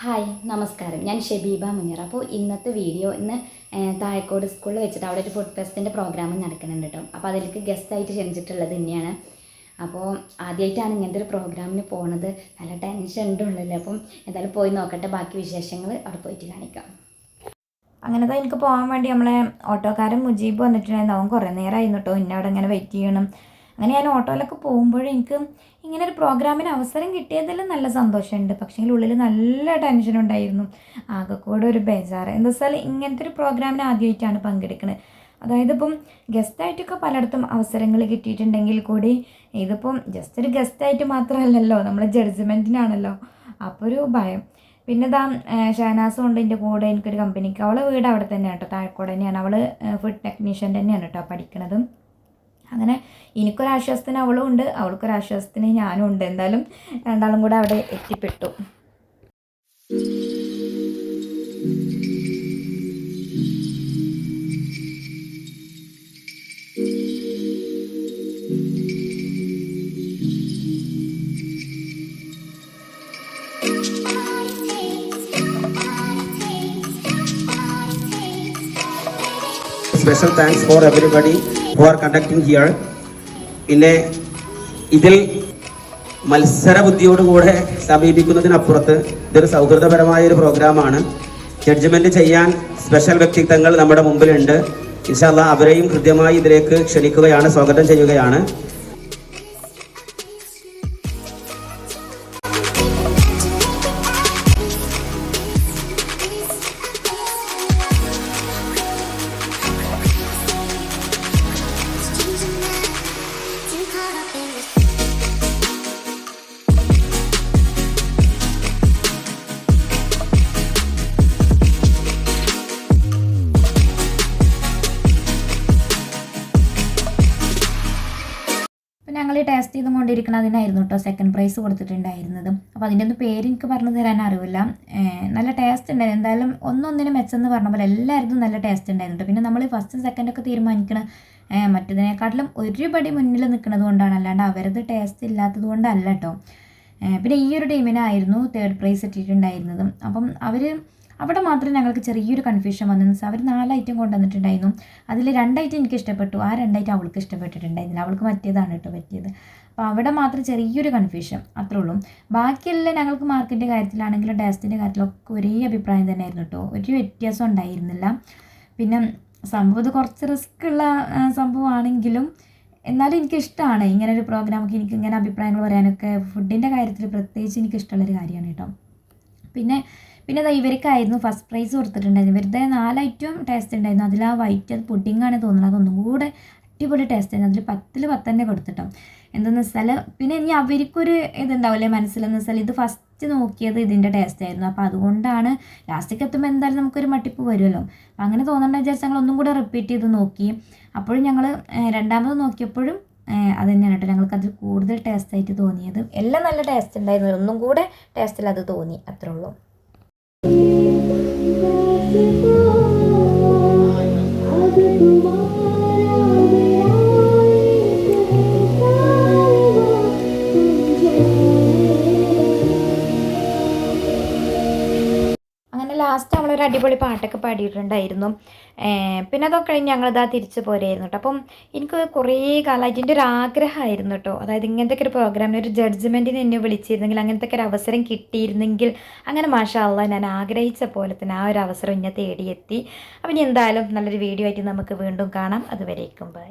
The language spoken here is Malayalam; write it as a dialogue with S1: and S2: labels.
S1: ഹായ് നമസ്കാരം. ഞാൻ ഷെബീബ മുനിയർ അപ്പോൾ ഇന്നത്തെ വീഡിയോ ഇന്ന് തായക്കോട് സ്കൂളിൽ വെച്ചിട്ട് അവിടെ ഒരു ഫുഡ് ഫെസ്റ്റിന്റെ പ്രോഗ്രാം നടക്കുന്നുണ്ട് കേട്ടോ. അപ്പോൾ അതിലേക്ക് ഗസ്റ്റായിട്ട് ക്ഷണിച്ചിട്ടുള്ളത് തന്നെയാണ്. അപ്പോൾ ആദ്യമായിട്ടാണ് ഇങ്ങനത്തെ ഒരു പ്രോഗ്രാമിന് പോണത്. നല്ല ടെൻഷൻ ഉണ്ടല്ലോ അപ്പം എന്തായാലും പോയി നോക്കട്ടെ. ബാക്കി വിശേഷങ്ങൾ അവിടെ പോയിട്ട് കാണിക്കാം.
S2: അങ്ങനത്തെ എനിക്ക് പോകാൻ വേണ്ടി നമ്മളെ ഓട്ടോക്കാരൻ മുജീബ് വന്നിട്ടുണ്ടായിരുന്നു. അവൻ കുറേ നേരമായിരുന്നു കേട്ടോ. ഇന്നവിടെ ഇങ്ങനെ വെയിറ്റ് ചെയ്യണം. അങ്ങനെ ഞാൻ ഓട്ടോയിലൊക്കെ പോകുമ്പോഴും എനിക്ക് ഇങ്ങനെ ഒരു പ്രോഗ്രാമിന് അവസരം കിട്ടിയതിൽ നല്ല സന്തോഷമുണ്ട്. പക്ഷേ ഉള്ളിൽ നല്ല ടെൻഷൻ ഉണ്ടായിരുന്നു. ആകെക്കൂടെ ഒരു ബേജാറ്. എന്താ വെച്ചാൽ ഇങ്ങനത്തെ ഒരു പ്രോഗ്രാമിന് ആദ്യമായിട്ടാണ് പങ്കെടുക്കുന്നത് അതായത് ഇപ്പം ഗസ്റ്റായിട്ടൊക്കെ പലയിടത്തും അവസരങ്ങൾ കിട്ടിയിട്ടുണ്ടെങ്കിൽ കൂടി ഇതിപ്പം ജസ്റ്റ് ഒരു ഗസ്റ്റായിട്ട് മാത്രമല്ലല്ലോ. നമ്മൾ ജഡ്ജ്മെന്റിനാണല്ലോ അപ്പോൾ ഒരു ഭയം. പിന്നെ ഇതാ ഷഹനാസും ഉണ്ട് എന്റെ കൂടെ. എനിക്കൊരു കമ്പനിക്ക് അവളെ വീട് അവിടെ തന്നെയാണ് കേട്ടോ. താഴെക്കോട് തന്നെയാണ്. അവൾ ഫുഡ് ടെക്നീഷ്യൻ തന്നെയാണ് കേട്ടോ പഠിക്കണത്. അങ്ങനെ എനിക്കൊരാശ്വാസത്തിന് അവളും ഉണ്ട് അവൾക്കൊരാശ്വാസത്തിന് ഞാനും ഉണ്ട്. എന്തായാലും രണ്ടാളും കൂടെ അവിടെ എത്തിപ്പെട്ടു.
S3: Special thanks for everybody. Who are conducting here. പിന്നെ ഇതിൽ മത്സര ബുദ്ധിയോടുകൂടെ സമീപിക്കുന്നതിനപ്പുറത്ത് ഇതൊരു സൗഹൃദപരമായ ഒരു പ്രോഗ്രാമാണ്. ജഡ്ജ്മെന്റ് ചെയ്യാൻ സ്പെഷ്യൽ വ്യക്തിത്വങ്ങൾ നമ്മുടെ മുമ്പിലുണ്ട്. ഇൻഷാല്ല അവരെയും കൃത്യമായി ഇതിലേക്ക് ക്ഷണിക്കുകയാണ് സ്വാഗതം ചെയ്യുകയാണ്.
S2: ഈ ടേസ്റ്റ് ചെയ്തും കൊണ്ടിരിക്കുന്നതിനായിരുന്നു കേട്ടോ. സെക്കൻഡ് പ്രൈസ് കൊടുത്തിട്ടുണ്ടായിരുന്നത്. അപ്പോൾ അതിന്റെ ഒന്നും പേര് എനിക്ക് പറഞ്ഞു തരാൻ അറിവില്ല. നല്ല ടേസ്റ്റ് ഉണ്ടായിരുന്നു. എന്തായാലും ഒന്നൊന്നിനും മെച്ചെന്ന് പറഞ്ഞ പോലെ എല്ലാവർക്കും നല്ല ടേസ്റ്റ് ഉണ്ടായിരുന്നു പിന്നെ നമ്മൾ ഫസ്റ്റ് സെക്കൻഡൊക്കെ തീരുമാനിക്കണ മറ്റതിനെക്കാട്ടിലും ഒരുപടി മുന്നിൽ നിൽക്കുന്നത് കൊണ്ടാണ്. അല്ലാണ്ട് അവരത് ടേസ്റ്റ് ഇല്ലാത്തത് കൊണ്ടല്ല കേട്ടോ. പിന്നെ ഈ ഒരു ടീമിനായിരുന്നു തേർഡ് പ്രൈസ് ഇട്ടിട്ടുണ്ടായിരുന്നത് അപ്പം അവർ അവിടെ മാത്രം ഞങ്ങൾക്ക് ചെറിയൊരു കൺഫ്യൂഷൻ വന്നു വെച്ചാൽ അവർ നാല് ഐറ്റം കൊണ്ടുവന്നിട്ടുണ്ടായിരുന്നു. അതിൽ രണ്ട് ഐറ്റം എനിക്ക് ഇഷ്ടപ്പെട്ടു. ആ രണ്ട് ഐറ്റം അവൾക്ക് ഇഷ്ടപ്പെട്ടിട്ടുണ്ടായിരുന്നില്ല. അവൾക്ക് മറ്റേതാണ് കേട്ടോ പറ്റിയത്. അപ്പോൾ അവിടെ മാത്രം ചെറിയൊരു കൺഫ്യൂഷൻ അത്രേ ഉള്ളൂ. ബാക്കിയെല്ലാം ഞങ്ങൾക്ക് മാർക്കിന്റെ കാര്യത്തിലാണെങ്കിലും ടേസ്റ്റിന്റെ കാര്യത്തിലൊക്കെ ഒരേ അഭിപ്രായം തന്നെയായിരുന്നു കേട്ടോ. ഒരു വ്യത്യാസം ഉണ്ടായിരുന്നില്ല. പിന്നെ സംഭവം ഇത് കുറച്ച് റിസ്ക് ഉള്ള സംഭവമാണെങ്കിലും എന്നാലും എനിക്കിഷ്ടമാണ് ഇങ്ങനെ ഒരു പ്രോഗ്രാമൊക്കെ എനിക്ക് ഇങ്ങനെ അഭിപ്രായങ്ങൾ പറയാനൊക്കെ. ഫുഡിന്റെ കാര്യത്തിൽ പ്രത്യേകിച്ച് എനിക്ക് ഇഷ്ടമുള്ളൊരു കാര്യമാണ് കേട്ടോ. പിന്നെ പിന്നെ ദാ ഇവർക്കായിരുന്നു ഫസ്റ്റ് പ്രൈസ് കൊടുത്തിട്ടുണ്ടായിരുന്നു ഇവരുടെ നാല് ഐറ്റം ടേസ്റ്റ് ഉണ്ടായിരുന്നു. അതിൽ ആ വൈറ്റ് അത് പുഡിങ്ങാണ് തോന്നുന്നത്. അതൊന്നും കൂടെ അടിപൊളി ടേസ്റ്റ് ആയിരുന്നു. അതിൽ പത്തിൽ പത്ത് തന്നെ കൊടുത്തിട്ടോ. എന്തെന്ന് വെച്ചാൽ പിന്നെ ഇനി അവർക്കൊരു ഇതുണ്ടാവില്ലേ മനസ്സിലെന്ന് വെച്ചാൽ ഇത് ഫസ്റ്റ് നോക്കിയത് ഇതിന്റെ ടേസ്റ്റ് ആയിരുന്നു. അപ്പോൾ അതുകൊണ്ടാണ് ലാസ്റ്റിലേക്ക് എത്തുമ്പോൾ എന്തായാലും നമുക്കൊരു മട്ടിപ്പ് വരുമല്ലോ. അപ്പം അങ്ങനെ തോന്നേണ്ട വിചാരിച്ച് ഞങ്ങൾ ഒന്നും കൂടെ റിപ്പീറ്റ് ചെയ്ത് നോക്കി. അപ്പോഴും ഞങ്ങൾ രണ്ടാമത് നോക്കിയപ്പോഴും അത് തന്നെയാണ് ഞങ്ങൾക്ക് അത് കൂടുതൽ ടേസ്റ്റ് ആയിട്ട് തോന്നിയത്. എല്ലാം നല്ല ടേസ്റ്റ് ഉണ്ടായിരുന്നു. ഒന്നും കൂടെ ടേസ്റ്റിൽ അത് തോന്നി. അത്രേ ഉള്ളൂ. ലാസ്റ്റ് നമ്മളൊരു അടിപൊളി പാട്ടൊക്കെ പാടിയിട്ടുണ്ടായിരുന്നു. പിന്നെ അതൊക്കെ കഴിഞ്ഞ് ഞങ്ങളിതാ തിരിച്ചു പോരായിരുന്നു കേട്ടോ അപ്പം എനിക്ക് കുറേ കാലമായിട്ട് എന്റെ ഒരു ആഗ്രഹമായിരുന്നു കേട്ടോ അതായത് ഇങ്ങനത്തെ ഒരു പ്രോഗ്രാമിന് ഒരു ജഡ്ജ്മെന്റിന് എന്നെ വിളിച്ചിരുന്നെങ്കിൽ അങ്ങനത്തെ ഒരു അവസരം കിട്ടിയിരുന്നെങ്കിൽ അങ്ങനെ മാഷാള്ള ഞാൻ ആഗ്രഹിച്ച പോലെ തന്നെ ആ ഒരു അവസരം എന്നെ തേടിയെത്തി. അപ്പം ഇനി എന്തായാലും നല്ലൊരു വീഡിയോ ആയിട്ട് നമുക്ക് വീണ്ടും കാണാം. അതുവരേക്കും ബൈ